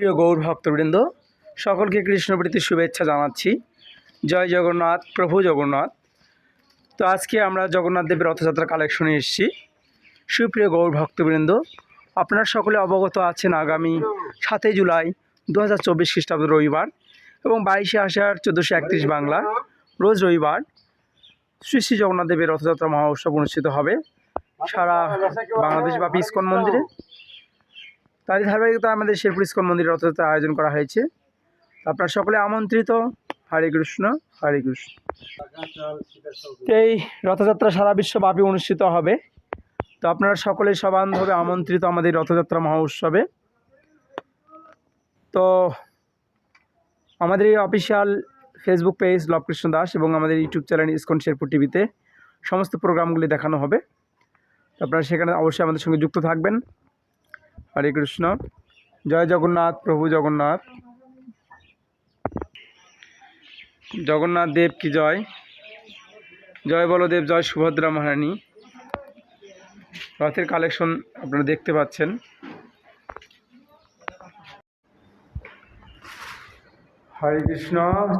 সুপ্রিয় গৌর ভক্তবৃন্দ, সকলকে কৃষ্ণপ্রীতির শুভেচ্ছা জানাচ্ছি। জয় জগন্নাথ, প্রভু জগন্নাথ। তো আজকে আমরা জগন্নাথ দেবের রথযাত্রা কালেকশনে এসেছি। সুপ্রিয় গৌর ভক্তবৃন্দ, আপনারা সকলে অবগত আছেন আগামী সাতই জুলাই দু হাজার চব্বিশ খ্রিস্টাব্দ রবিবার এবং বাইশে আষাঢ় চোদ্দোশো একত্রিশ বাংলা রোজ রবিবার শ্রী শ্রী জগন্নাথ দেবের রথযাত্রা মহোৎসব অনুষ্ঠিত হবে সারা বাংলাদেশ বা ইস্কন মন্দিরে। তারই ধারাবাহিকতা আমাদের শেরপুর ইস্কন মন্দিরে রথযাত্রার আয়োজন করা হয়েছে। আপনার সকলে আমন্ত্রিত। হরে কৃষ্ণ হরে কৃষ্ণ। এই রথযাত্রা সারা বিশ্বব্যাপী অনুষ্ঠিত হবে। তো আপনারা সকলে সবান্ধবে আমন্ত্রিত আমাদের রথযাত্রা মহোৎসবে তো আমাদের এই official Facebook page Labkrishna Das এবং আমাদের ইউটিউব চ্যানেল ইস্কন শেরপুর টিভিতে সমস্ত প্রোগ্রামগুলি দেখানো হবে। আপনারা সেখানে অবশ্যই আমাদের সঙ্গে যুক্ত থাকবেন। হরে কৃষ্ণ। জয় জগন্নাথ, প্রভু জগন্নাথ। জগন্নাথ দেব কি জয়? জয় বলদেব, জয় সুভদ্রা মহারানী। রথের কালেকশন আপনারা দেখতে পাচ্ছেন। হরে কৃষ্ণ,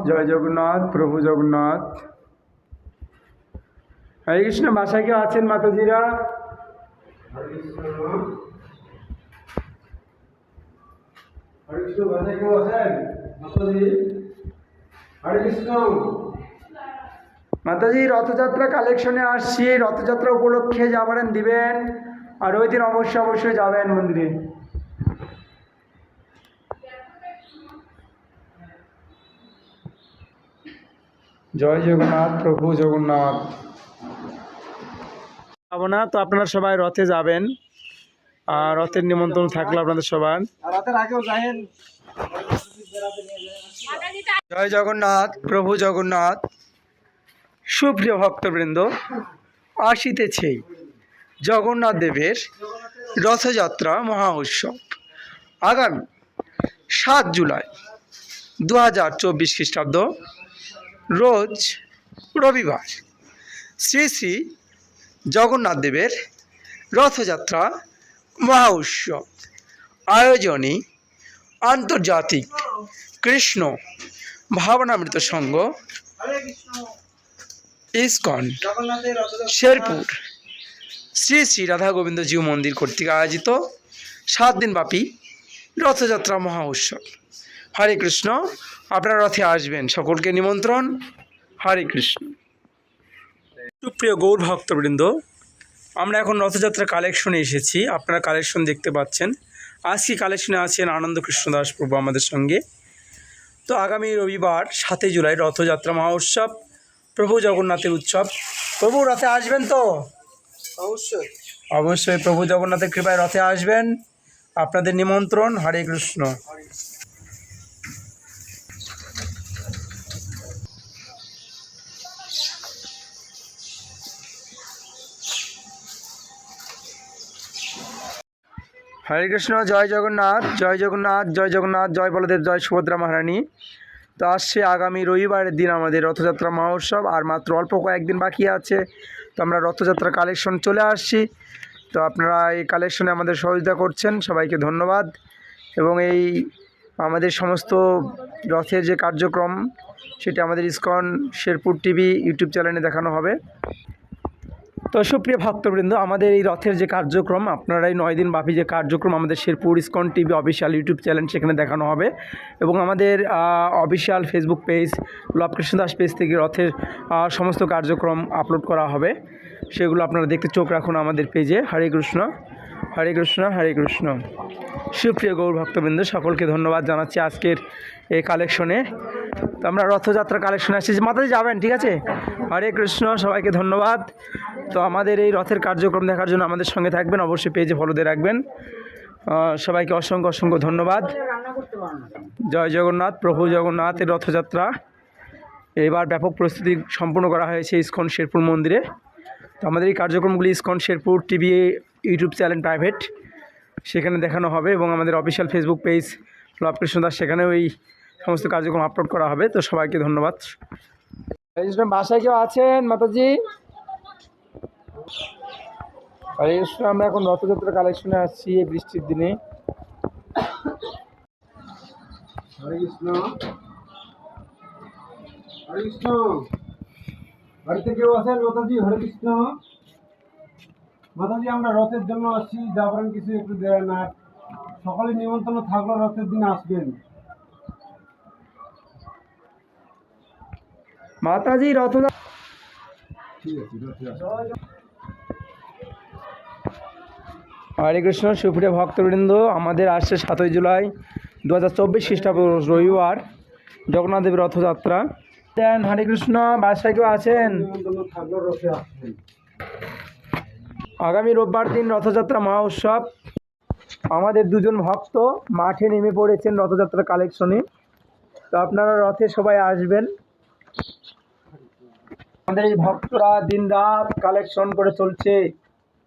জয় জগন্নাথ, প্রভু জগন্নাথ। হরে কৃষ্ণ, বাসায় কেউ আছেন মাতাজিরা? বাসায় কেউ আছেন? মাতাজি? হরে কৃষ্ণ মাতাজি রথযাত্রা কালেকশনে আসছি। রথযাত্রা উপলক্ষে যা পারেন দিবেন। আর ওই দিন অবশ্যই অবশ্যই যাবেন মন্দিরে। জয় জগন্নাথ প্রভু জগন্নাথ। না তো আপনারা সবাই রথে যাবেন। আর রথের নিমন্ত্রণ থাকল আপনাদের সবার। জয় জগন্নাথ প্রভু জগন্নাথ। সুপ্রিয় ভক্তবৃন্দ আসিতেছেই জগন্নাথ দেবের রথযাত্রা মহা উৎসব। আগামী সাত জুলাই দু হাজার চব্বিশ খ্রিস্টাব্দ রোজ রবিবার। শ্রী শ্রী জগন্নাথ দেবের রথযাত্রা মহা উৎসব আয়োজনে আন্তর্জাতিক কৃষ্ণ ভাবনামৃত সংঘ, ইসকন, শেরপুর। শ্রী শ্রী রাধা গোবিন্দ জিউ মন্দির কর্তৃক আয়োজিত সাত দিনব্যাপী রথযাত্রা মহা উৎসব হরে কৃষ্ণ, আপনারা রথে আসবেন। সকলকে নিমন্ত্রণ। হরে কৃষ্ণ। সুপ্রিয় গৌর ভক্তবৃন্দ আমরা এখন রথযাত্রা কালেকশনে এসেছি। আপনারা কালেকশন দেখতে পাচ্ছেন। আজকে কালেকশনে আছেন আনন্দ কৃষ্ণ দাস প্রভু আমাদের সঙ্গে। তো আগামী রবিবার সাতই জুলাই রথযাত্রা মহা উৎসব প্রভু জগন্নাথের উৎসব। প্রভু রথে আসবেন তো? অবশ্যই। অবশ্যই প্রভু জগন্নাথের কৃপায় রথে আসবেন। আপনাদের নিমন্ত্রণ হরে কৃষ্ণ। হরে কৃষ্ণ, জয় জগন্নাথ জয় জগন্নাথ জয় জগন্নাথ, জয় বলদেব, জয় সুভদ্রা মহারানী। তো আসছে আগামী রবিবারের দিন আমাদের রথযাত্রা মহোৎসব, আর মাত্র অল্প কয়েকদিন বাকি আছে। তো আমরা রথযাত্রা কালেকশন চলে আসছি। তো আপনারা এই কালেকশনে আমাদের সহযোগিতা করছেন, সবাইকে ধন্যবাদ। এবং এই আমাদের সমস্ত রথের যে কার্যক্রম, সেটা আমাদের ইসকন শেরপুর টিভি ইউটিউব চ্যানেলে দেখানো হবে। তো সুপ্রিয় ভক্তবৃন্দ, আমাদের এই রথের যে কার্যক্রম, আপনারা এই নয় দিন ব্যাপী যে কার্যক্রম আমাদের Sherpur ISKCON TV official YouTube channel সেখানে দেখানো হবে এবং আমাদের official Facebook page, Labkrishna Das page থেকে রথের সমস্ত কার্যক্রম আপলোড করা হবে। সেগুলো আপনারা দেখতে চোখ রাখুন আমাদের পেজে। হরে কৃষ্ণ। হরে কৃষ্ণ হরে কৃষ্ণ। সুপ্রিয় গৌর ভক্তবৃন্দ, সকলকে ধন্যবাদ জানাচ্ছি আজকের এই কালেকশনে তো আমরা রথযাত্রা কালেকশনে আসছি। মাথায় যাবেন, ঠিক আছে? হরে কৃষ্ণ, সবাইকে ধন্যবাদ। তো আমাদের এই রথের কার্যক্রম দেখার জন্য আমাদের সঙ্গে থাকবেন, অবশ্যই পেজে ফলো দিয়ে রাখবেন। সবাইকে অসংখ্য অসংখ্য ধন্যবাদ। জয় জগন্নাথ, প্রভু জগন্নাথের রথযাত্রা। এবার ব্যাপক প্রস্তুতি সম্পূর্ণ করা হয়েছে ইস্কন শেরপুর মন্দিরে। তো আমাদের এই কার্যক্রমগুলি ISKCON Sherpur TV YouTube channel private. সেখানে দেখানো হবে এবং আমাদের official Facebook page Labkrishna Das সেখানেও এই সমস্ত কার্যক্রম আপলোড করা হবে। তো সবাইকে ধন্যবাদ। বাসায় কেউ আছেন, মাতাজি? আমরা এখন রথযাত্রা কালেকশনে আসছি এই বৃষ্টির দিনে। হরে কৃষ্ণ। হরে কৃষ্ণ। বাড়িতে কেউ আছেন, মাতাজি? হরে কৃষ্ণ। মাতাজি আমরা রথের জন্য আসছি যাবেন কিছু একটু দেয় না। সকলে নিমন্ত্রণ থাকল রথের দিন আসবেন। মাতাজি আছে হরে কৃষ্ণ সুপ্রিয় ভক্তবৃন্দ আমাদের আসছে সাতই জুলাই দু হাজার চব্বিশ খ্রিস্টাব্দ রবিবার জগন্নাথ দেবের রথযাত্রা। দেন হরে কৃষ্ণ বাসায় কেউ আছেন? থাকল রথে আসবেন। আগামী রোববার দিন রথযাত্রা মহোৎসব। আমাদের দুজন ভক্ত মাঠে নেমে পড়েছেন রথযাত্রা কালেকশনে। তো আপনারা রথে সবাই আসবেন। আমাদের এই ভক্তরা দিন রাত কালেকশন করে চলছে।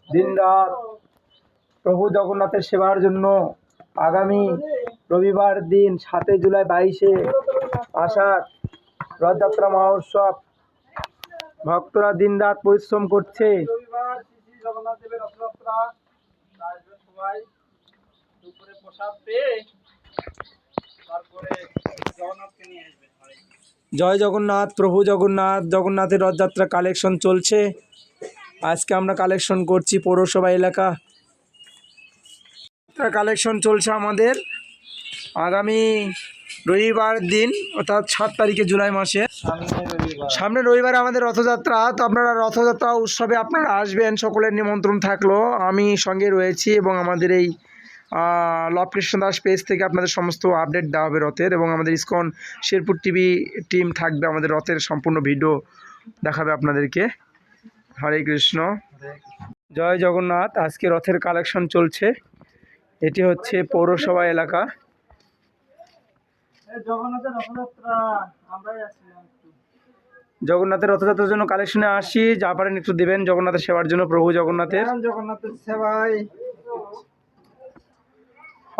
দিন রাত প্রভু জগন্নাথের সেবার জন্য আগামী রবিবার দিন সাতই জুলাই বাইশে আষাঢ় রথযাত্রা মহোৎসব। ভক্তরা দিনরাত পরিশ্রম করছে। দেবের রথযাত্রা। আসবেন সবাই দুপুরে প্রসাদ পেয়ে তারপরে জগন্নাথকে নিয়ে কৃষ্ণ। জয় জগন্নাথ, প্রভু জগন্নাথ, জগন্নাথের রথযাত্রা কালেকশন চলছে। আজকে আমরা কালেকশন করছি পৌরসভা এলাকা। কালেকশন চলছে আমাদের। আগামী রবিবার দিন, অর্থাৎ সাত তারিখে জুলাই মাসে। সামনে রবিবার আমাদের রথযাত্রা, তো আপনারা রথযাত্রা উৎসবে আপনারা আসবেন, সকলের নিমন্ত্রণ থাকল। আমি সঙ্গে রয়েছি এবং আমাদের এই লভ কৃষ্ণ দাস পেজ থেকে আপনাদের সমস্ত আপডেট দেওয়া হবে রথের এবং আমাদের ইসকন শেরপুর টিভি টিম থাকবে আমাদের রথের সম্পূর্ণ ভিডিও দেখাবে আপনাদেরকে। হরে কৃষ্ণ। জয় জগন্নাথ। আজকে রথের কালেকশন চলছে। এটি হচ্ছে পৌরসভা এলাকা। জগন্নাথের জগন্নাথের রথযাত্রার জন্য কালেকশনে আসি যা পারেন একটু দেবেন জগন্নাথের সেবার জন্য প্রভু জগন্নাথের। জগন্নাথের সেবায়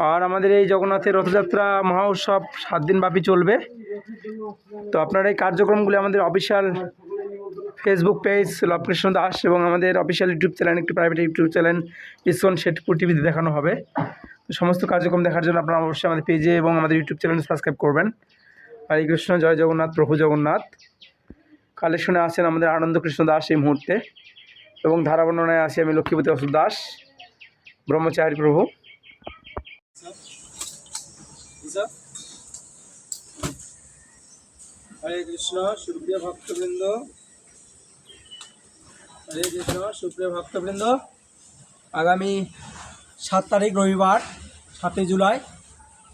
আর আমাদের এই জগন্নাথের রথযাত্রা মহা উৎসব সাত দিন ব্যাপী চলবে। তো আপনার এই কার্যক্রমগুলি আমাদের official Facebook page Labkrishna Das এবং আমাদের অফিসিয়াল ইউটিউব চ্যানেল একটি private YouTube channel ISKCON Sherpur টিভিতে দেখানো হবে। তো সমস্ত কার্যক্রম দেখার জন্য আপনারা অবশ্যই আমাদের পেজে এবং আমাদের ইউটিউব চ্যানেল সাবস্ক্রাইব করবেন। হরে কৃষ্ণ, জয় জগন্নাথ, প্রভু জগন্নাথ। কালেকশনে আছেন আমাদের আনন্দ কৃষ্ণ দাস এই মুহূর্তে এবং ধারাবর্ণনায় আছি আমি লক্ষ্মীপতি অসুর দাস, ব্রহ্মচারী প্রভু। হরে কৃষ্ণ, সুপ্রিয় ভক্তবৃন্দ। হরে কৃষ্ণ, সুপ্রিয় ভক্তবৃন্দ। আগামী সাত তারিখ রবিবার, সাতই জুলাই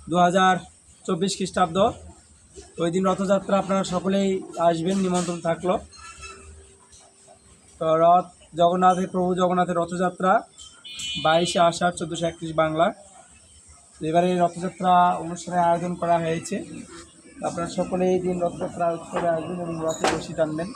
দু হাজার চব্বিশ খ্রিস্টাব্দ। ওই দিন রথযাত্রা আপনারা সকলেই আসবেন, নিমন্ত্রণ থাকল। তো রথ, জগন্নাথের, প্রভু জগন্নাথের রথযাত্রা বাইশে আষাঢ় চোদ্দোশো একত্রিশ বাংলা। এবারে রথযাত্রা অনুষ্ঠানের আয়োজন করা হয়েছে। আপনারা সকলেই এই দিন রথযাত্রা উৎসবে আসবেন এবং রথে বসি টানবেন।